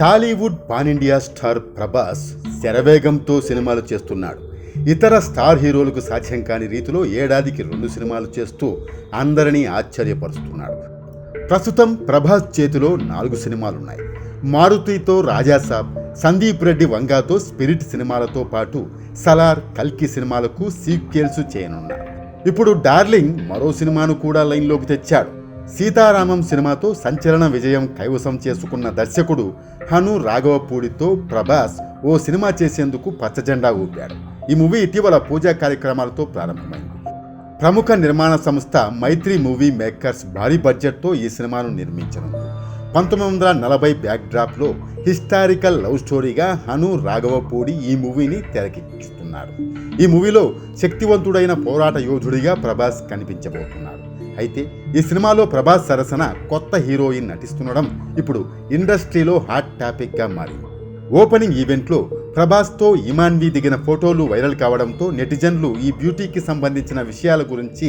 Tollywood pan India star Prabhas శరవేగంతో సినిమాలు చేస్తున్నాడు. ఇతర స్టార్ హీరోలకు సాధ్యం కాని రీతిలో ఏడాదికి రెండు సినిమాలు చేస్తూ అందరినీ ఆశ్చర్యపరుస్తున్నాడు. ప్రస్తుతం ప్రభాస్ చేతిలో నాలుగు సినిమాలున్నాయి. మారుతితో రాజాసాబ్ సందీప్ రెడ్డి వంగాతో స్పిరిట్ సినిమాలతో పాటు సలార్ కల్కి సినిమాలకు సీక్వెల్స్ చేయనున్నాడు. ఇప్పుడు డార్లింగ్ మరో సినిమాను కూడా లైన్లోకి తెచ్చాడు. సీతారామం సినిమాతో సంచలన విజయం కైవసం చేసుకున్న దర్శకుడు హను రాఘవపూడితో ప్రభాస్ ఓ సినిమా చేసేందుకు పచ్చజెండా ఊపాడు. ఈ మూవీ ఇటీవల పూజా కార్యక్రమాలతో ప్రారంభమైంది. ప్రముఖ నిర్మాణ సంస్థ మైత్రి మూవీ మేకర్స్ భారీ బడ్జెట్తో ఈ సినిమాను నిర్మించనుంది. పంతొమ్మిది వందల నలభై బ్యాక్డ్రాప్లో హిస్టారికల్ లవ్ స్టోరీగా హను రాఘవపూడి ఈ మూవీని తెరకెక్కిస్తున్నారు. ఈ మూవీలో శక్తివంతుడైన పోరాట యోధుడిగా ప్రభాస్ కనిపించబోతున్నారు. అయితే ఈ సినిమాలో ప్రభాస్ సరసన కొత్త హీరోయిన్ నటిస్తుండడం ఇప్పుడు ఇండస్ట్రీలో హాట్ టాపిక్గా మారింది. ఓపెనింగ్ ఈవెంట్లో ప్రభాస్తో ఇమాన్వి దిగిన ఫోటోలు వైరల్ కావడంతో నెటిజన్లు ఈ బ్యూటీకి సంబంధించిన విషయాల గురించి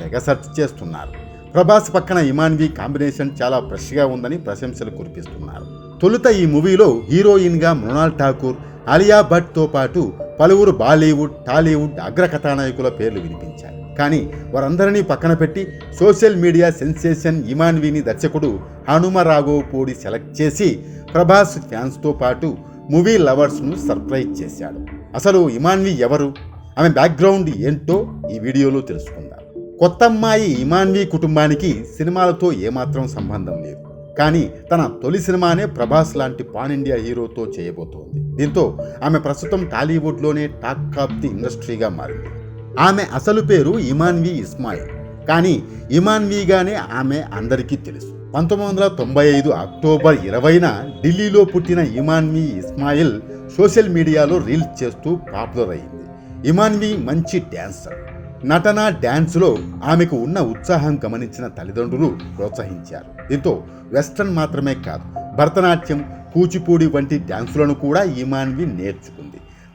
తెగ సెర్చ్ చేస్తున్నారు. ప్రభాస్ పక్కన ఇమాన్వి కాంబినేషన్ చాలా ఫ్రెష్గా ఉందని ప్రశంసలు కురిపిస్తున్నారు. తొలుత ఈ మూవీలో హీరోయిన్గా మృణాల్ ఠాకూర్ అలియా భట్తో పాటు పలువురు బాలీవుడ్ టాలీవుడ్ అగ్ర కథానాయకుల పేర్లు వినిపించారు. కానీ వారందరినీ పక్కన పెట్టి సోషల్ మీడియా సెన్సేషన్ ఇమాన్విని దర్శకుడు హనుమ పూడి సెలెక్ట్ చేసి ప్రభాస్ ఫ్యాన్స్తో పాటు మూవీ లవర్స్ను సర్ప్రైజ్ చేశాడు. అసలు ఇమాన్వి ఎవరు? ఆమె బ్యాక్గ్రౌండ్ ఏంటో ఈ వీడియోలో తెలుసుకుందాం. కొత్త అమ్మాయి ఇమాన్వి కుటుంబానికి సినిమాలతో ఏమాత్రం సంబంధం లేదు. కానీ తన తొలి సినిమానే ప్రభాస్ లాంటి పాన్ ఇండియా హీరోతో చేయబోతోంది. దీంతో ఆమె ప్రస్తుతం టాలీవుడ్లోనే టాక్ ఆఫ్ ది ఇండస్ట్రీగా మారింది. ఆమె అసలు పేరు ఇమాన్వి ఇస్మాయిల్. కానీ ఇమాన్వీగానే ఆమె అందరికీ తెలుసు. పంతొమ్మిది వందల తొంభై ఐదు అక్టోబర్ ఇరవైన ఢిల్లీలో పుట్టిన ఇమాన్వి ఇస్మాయిల్ సోషల్ మీడియాలో రీల్స్ చేస్తూ పాపులర్ అయింది ఇమాన్వి మంచి డ్యాన్సర్. నటన డ్యాన్స్లో ఆమెకు ఉన్న ఉత్సాహం గమనించిన తల్లిదండ్రులు ప్రోత్సహించారు. దీంతో వెస్ట్రన్ మాత్రమే కాదు భరతనాట్యం కూచిపూడి వంటి డ్యాన్సులను కూడా ఇమాన్వి నేర్చుకుంది.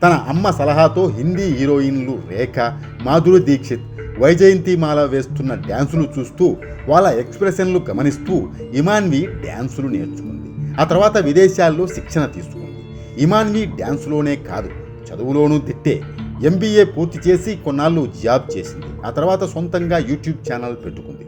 తన అమ్మ సలహాతో హిందీ హీరోయిన్లు రేఖ మాధురి దీక్షిత్ వైజయంతిమాల వేస్తున్న డ్యాన్సులు చూస్తూ వాళ్ళ ఎక్స్ప్రెషన్లు గమనిస్తూ ఇమాన్వి డ్యాన్సులు నేర్చుకుంది. ఆ తర్వాత విదేశాల్లో శిక్షణ తీసుకుంది. ఇమాన్వి డ్యాన్సులోనే కాదు చదువులోనూ తిట్టే. ఎంబీఏ పూర్తి చేసి కొన్నాళ్ళు జాబ్ చేసింది. ఆ తర్వాత సొంతంగా యూట్యూబ్ ఛానల్ పెట్టుకుంది.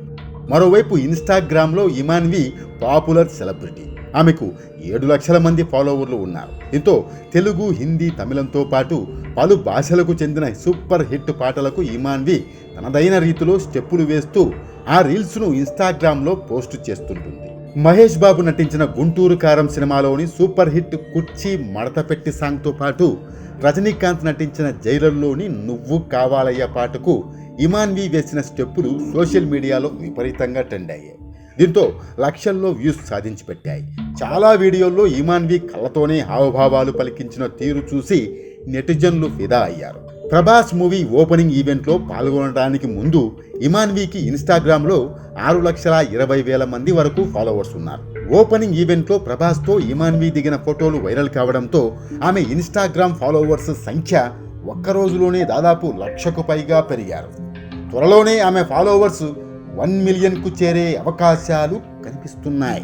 మరోవైపు ఇన్స్టాగ్రామ్లో ఇమాన్వి పాపులర్ సెలబ్రిటీ. ఆమెకు ఏడు లక్షల మంది ఫాలోవర్లు ఉన్నారు. దీంతో తెలుగు హిందీ తమిళంతో పాటు పలు భాషలకు చెందిన సూపర్ హిట్ పాటలకు ఇమాన్వి తనదైన రీతిలో స్టెప్పులు వేస్తూ ఆ రీల్స్ను ఇన్స్టాగ్రామ్లో పోస్ట్ చేస్తుంటుంది. మహేష్ బాబు నటించిన గుంటూరు కారం సినిమాలోని సూపర్ హిట్ కుర్చీ మడతపెట్టి సాంగ్తో పాటు రజనీకాంత్ నటించిన జైలర్లోని నువ్వు కావాలయ్య పాటకు ఇమాన్వి వేసిన స్టెప్పులు సోషల్ మీడియాలో విపరీతంగా ట్రెండ్ అయ్యాయి. దీంతో లక్షల్లో వ్యూస్ సాధించి పెట్టాయి చాలా వీడియోల్లో ఇమాన్వి కళ్ళతోనే హావభావాలు పలికించిన తీరు చూసి నెటిజన్లు ఫిదా అయ్యారు. ప్రభాస్ మూవీ ఓపెనింగ్ ఈవెంట్లో పాల్గొనడానికి ముందు ఇమాన్వీకి ఇన్స్టాగ్రామ్లో ఆరు లక్షల ఇరవై వేల మంది వరకు ఫాలోవర్స్ ఉన్నారు. ఓపెనింగ్ ఈవెంట్లో ప్రభాస్తో ఇమాన్వీ దిగిన ఫోటోలు వైరల్ కావడంతో ఆమె ఇన్స్టాగ్రామ్ ఫాలోవర్స్ సంఖ్య ఒక్క రోజులోనే దాదాపు లక్షకు పైగా పెరిగారు. త్వరలోనే ఆమె ఫాలోవర్స్ వన్ మిలియన్కు చేరే అవకాశాలు కనిపిస్తున్నాయి.